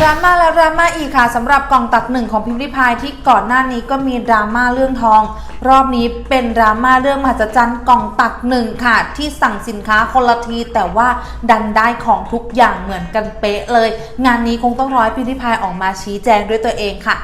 ดราม่าแล้วดราม่าอีกค่ะสำหรับกล่องตักหนึ่งของพิมพ์ริพายที่ก่อนหน้านี้ก็มีดราม่าเรื่องทอง รอบนี้เป็นดราม่าเรื่องมหัศจรรย์กล่องตักหนึ่งค่ะ ที่สั่งสินค้าคนละที แต่ว่าดันได้ของทุกอย่างเหมือนกันเป๊ะเลย งานนี้คงต้องรอให้พิมพ์ริพายออกมาชี้แจงด้วยตัวเองค่ะ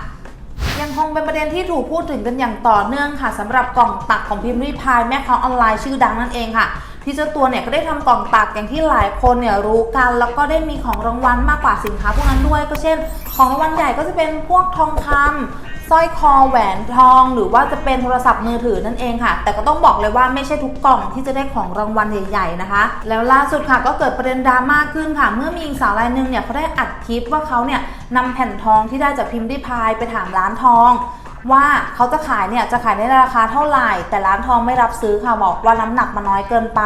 ยังคงเป็นประเด็นที่ถูกพูดถึงกันอย่างต่อเนื่องค่ะสำหรับกล่องตักของพิมพ์ริพายแม่ค้าออนไลน์ชื่อดังนั่นเองค่ะ ที่เจ้าตัวเนี่ยก็ได้ทำกล่องตักอย่างที่หลายคนเนี่ยรู้กัน แล้วก็ได้มีของรางวัลมากกว่าสินค้าพวกนั้นด้วย ก็เช่น ของรางวัลใหญ่ก็จะเป็นพวกทองคำสร้อยคอแหวนทองหรือว่าจะเป็นโทรศัพท์มือถือนั่นเองค่ะ แต่ก็ต้องบอกเลยว่าไม่ใช่ทุกกล่องที่จะได้ของรางวัลใหญ่ๆนะคะ แล้วล่าสุดค่ะก็เกิดประเด็นดราม่าขึ้นค่ะ เมื่อมีหญิงสาวรายหนึ่งเนี่ยเขาได้อัดคลิปว่าเขาเนี่ยนำแผ่นทองที่ได้จากพิมพ์ริพายไปถามร้านทอง ว่าเขาจะขายเนี่ยจะขายในราคาเท่าไหร่ แต่ร้านทองไม่รับซื้อค่ะบอกว่าน้ำหนักมันน้อยเกินไป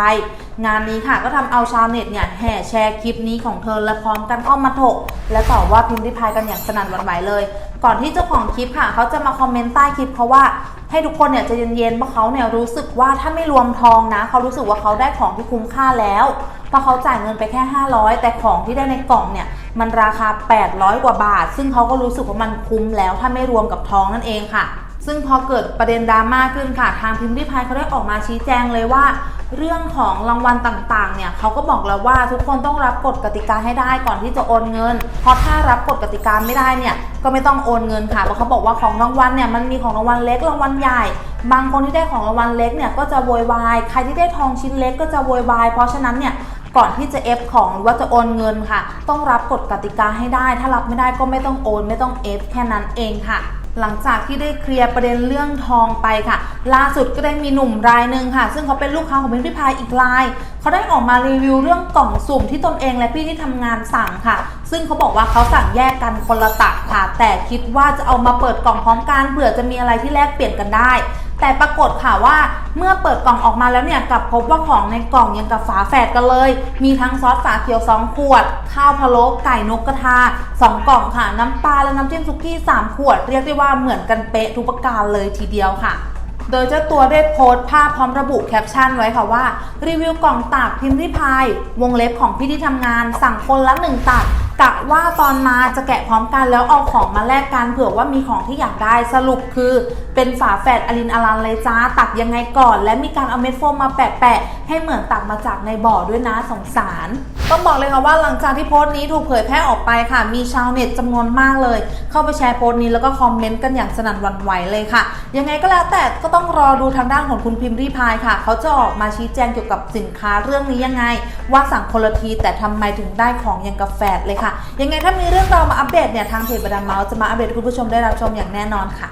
งานนี้ค่ะก็ทำเอาชาวเน็ตเนี่ยแห่แชร์คลิปนี้ของเธอและพร้อมกันเข้ามาถก และต่อว่าพิมพ์ริพายกันอย่างสนั่นหวั่นไหวเลย ก่อนที่เจ้าของคลิปค่ะเขาจะมาคอมเมนต์ใต้คลิปเพราะว่าให้ทุกคนเนี่ยจะเย็นๆเพราะเขาเนี่ยรู้สึกว่าถ้าไม่รวมทองนะ เขารู้สึกว่าเขาได้ของที่คุ้มค่าแล้ว เพราะเขาจ่ายเงินไปแค่ 500 แต่ของที่ได้ในกล่องเนี่ยมันราคา 800 กว่าบาท ซึ่งเขาก็รู้สึกว่ามันคุ้มแล้วถ้าไม่รวมกับทองนั่นเองค่ะ ซึ่งพอเกิดประเด็นดราม่าขึ้นค่ะ ทางพิมพ์ริพายเขาได้ออกมาชี้แจงเลยว่า เรื่องของรางวัลต่างๆ เนี่ยเขาก็บอกแล้วว่าทุกคนต้องรับกฎกติกาให้ได้ก่อนที่จะโอนเงิน เพราะถ้ารับกฎกติกาไม่ได้เนี่ยก็ไม่ต้องโอนเงินค่ะเพราะเขาบอกว่าของรางวัลเนี่ยมันมีของรางวัลเล็กรางวัลใหญ่ บางคนที่ได้ของรางวัลเล็กเนี่ยก็จะโวยวายใครที่ได้ทองชิ้นเล็กก็จะโวยวายเพราะฉะนั้นเนี่ยก่อนที่จะเอฟของหรือว่าจะโอนเงินค่ะ ต้องรับกฎกติกาให้ได้ ถ้ารับไม่ได้ก็ไม่ต้องโอน ไม่ต้องเอฟแค่นั้นเองค่ะ หลังจากที่ได้เคลียร์ประเด็นเรื่องทองไปค่ะ ล่าสุดก็ได้มีหนุ่มรายหนึ่งค่ะ ซึ่งเขาเป็นลูกค้าของพิมพ์ริพายอีกราย เขาได้ออกมารีวิวเรื่องกล่องสุ่มที่ตนเองและพี่ที่ทำงานสั่งค่ะ ซึ่งเขาบอกว่าเขาสั่งแยกกันคนละตักค่ะ แต่คิดว่าจะเอามาเปิดกล่องพร้อมกันเผื่อจะมีอะไรที่แลกเปลี่ยนกันได้ แต่ปรากฏค่ะว่าเมื่อเปิดกล่องออกมาแล้วเนี่ยกลับพบว่าของในกล่องยังกับฝาแฝดกันเลย มีทั้งซอสฝาเขียว 2 ขวด ข้าวพะโล้ไก่นกกระทา 2 กล่องค่ะ น้ำปลาและน้ำจิ้มซุกี้ 3 ขวด เรียกได้ว่าเหมือนกันเป๊ะทุกประการเลยทีเดียวค่ะโดยเจ้าตัวได้โพสต์ภาพพร้อมระบุแคปชั่นไว้ค่ะว่า รีวิวกล่องตากพิมพ์ริพายวงเล็บของพี่ที่ทำงาน สั่งคนละหนึ่งตัก กะว่าตอนมาจะแกะพร้อมกันแล้วเอาของมาแลกกันเผื่อว่ามีของที่อยากได้สรุปคือ เป็นฝาแฝดอลินอลันเลยจ้าตักยังไงก่อน และมีการเอาเม็ดโฟมมาแปะๆให้เหมือนตักมาจากในบ่อด้วยนะสงสารต้องบอกเลยค่ะว่าหลังจากที่โพสต์นี้ถูกเผยแพร่ออกไปค่ะ มีชาวเน็ตจำนวนมากเลย เข้าไปแชร์โพสต์นี้แล้วก็คอมเมนต์กันอย่างสนั่นหวั่นไหวเลยค่ะ ยังไงก็แล้วแต่ก็ต้องรอดูทางด้านของคุณพิมพ์รีพายค่ะ เขาจะออกมาชี้แจงเกี่ยวกับสินค้าเรื่องนี้ยังไง ว่าสั่งคนละทีแต่ทำไมถึงได้ของอย่างกาแฟเลยค่ะ ยังไงถ้ามีเรื่องราวมาอัปเดตเนี่ยทางเพจบดันเมาส์จะมาอัปเดตคุณผู้ชมได้รับชมอย่างแน่นอนค่ะ